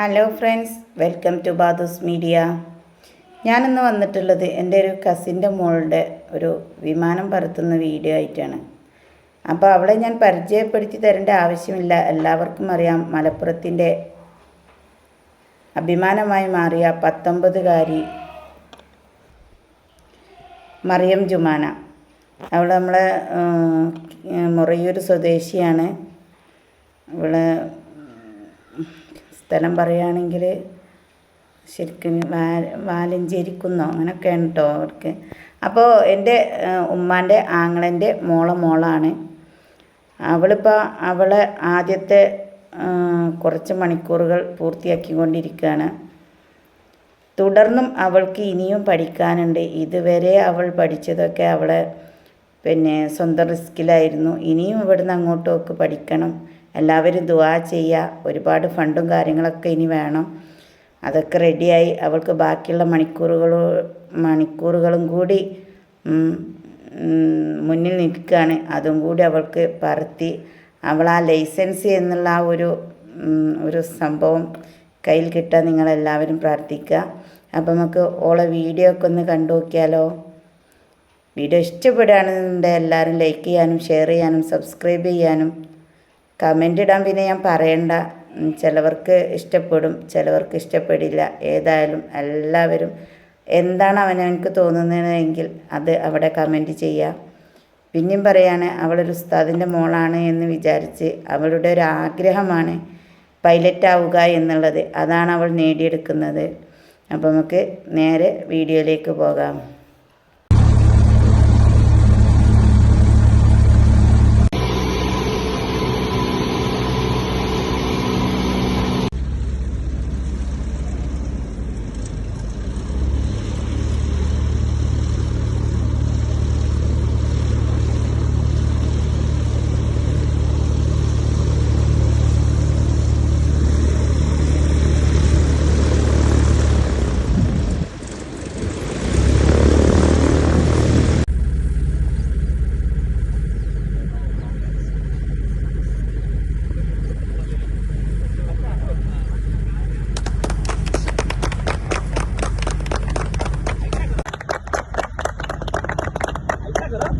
Hello friends welcome to Badoos media ഞാനിന്ന് വന്നിട്ടുള്ളത് എന്റെ ഒരു കസിന്റെ മോളുടെ ഒരു വിമാനം പറത്തുന്ന വീഡിയോ ആയിട്ടാണ്. അപ്പോൾ അവളെ ഞാൻ പരിചയപ്പെടുത്തി തരേണ്ട ആവശ്യമില്ല. എല്ലാവർക്കും അറിയാം മലപ്പുറത്തിന്റെ അഭിമാനമായി മാറിയ പത്തൊമ്പതുകാരി മറിയം ജുമാന. അവൾ നമ്മളെ മുറയൂർ സ്വദേശിയാണ്. ഇവൾ സ്ഥലം പറയുകയാണെങ്കിൽ ശരിക്കും വാ വാലഞ്ചേരിക്കുന്നോ അങ്ങനെയൊക്കെയാണ് കേട്ടോ അവർക്ക്. അപ്പോൾ എന്റെ ഉമ്മാന്റെ ആങ്ങളന്റെ മോളെ മോളാണ്. അവളിപ്പോൾ അവളെ ആദ്യത്തെ കുറച്ച് മണിക്കൂറുകൾ പൂർത്തിയാക്കിക്കൊണ്ടിരിക്കുകയാണ്. തുടർന്നും അവൾക്ക് ഇനിയും പഠിക്കാനുണ്ട്. ഇതുവരെ അവൾ പഠിച്ചതൊക്കെ അവളെ പിന്നെ സ്വന്തം റിസ്കിലായിരുന്നു ഇനിയും ഇവിടുന്ന് അങ്ങോട്ടൊക്കെ പഠിക്കണം. എല്ലാവരും ദുവാ ചെയ്യുക ഒരുപാട് ഫണ്ടും കാര്യങ്ങളൊക്കെ ഇനി വേണം. അതൊക്കെ റെഡിയായി. അവൾക്ക് ബാക്കിയുള്ള മണിക്കൂറുകൾ മണിക്കൂറുകളും കൂടി മുന്നിൽ നിൽക്കുകയാണ്. അതും കൂടി അവൾക്ക് പറത്തി അവൾ ആ ലൈസൻസ് എന്നുള്ള ആ ഒരു ഒരു സംഭവം കയ്യിൽ കിട്ടാൻ നിങ്ങളെല്ലാവരും പ്രാർത്ഥിക്കുക. അപ്പം നമുക്ക് ഓളെ വീഡിയോ ഒക്കെ ഒന്ന് കണ്ടു നോക്കിയാലോ? വീഡിയോ ഇഷ്ടപ്പെടുകയാണെന്നുണ്ടെങ്കിൽ എല്ലാവരും ലൈക്ക് ചെയ്യാനും ഷെയർ ചെയ്യാനും സബ്സ്ക്രൈബ് ചെയ്യാനും കമന്റ് ഇടാൻ പിന്നെ ഞാൻ പറയണ്ട. ചിലവർക്ക് ഇഷ്ടപ്പെടും ചിലവർക്ക് ഇഷ്ടപ്പെടില്ല. ഏതായാലും എല്ലാവരും എന്താണ് അവനവനക്ക് തോന്നുന്നതെങ്കിൽ അത് അവിടെ കമന്റ് ചെയ്യുക പിന്നെയും പറയാണ് അവളൊരു ഉസ്താദിന്റെ മോളാണ് എന്ന് വിചാരിച്ച് അവളുടെ ഒരു ആഗ്രഹമാണ് പൈലറ്റ് ആവുക എന്നുള്ളത്. അതാണ് അവൾ നേടിയെടുക്കുന്നത്. അപ്പോൾ നമുക്ക് നേരെ വീഡിയോയിലേക്ക് പോകാം. Gracias.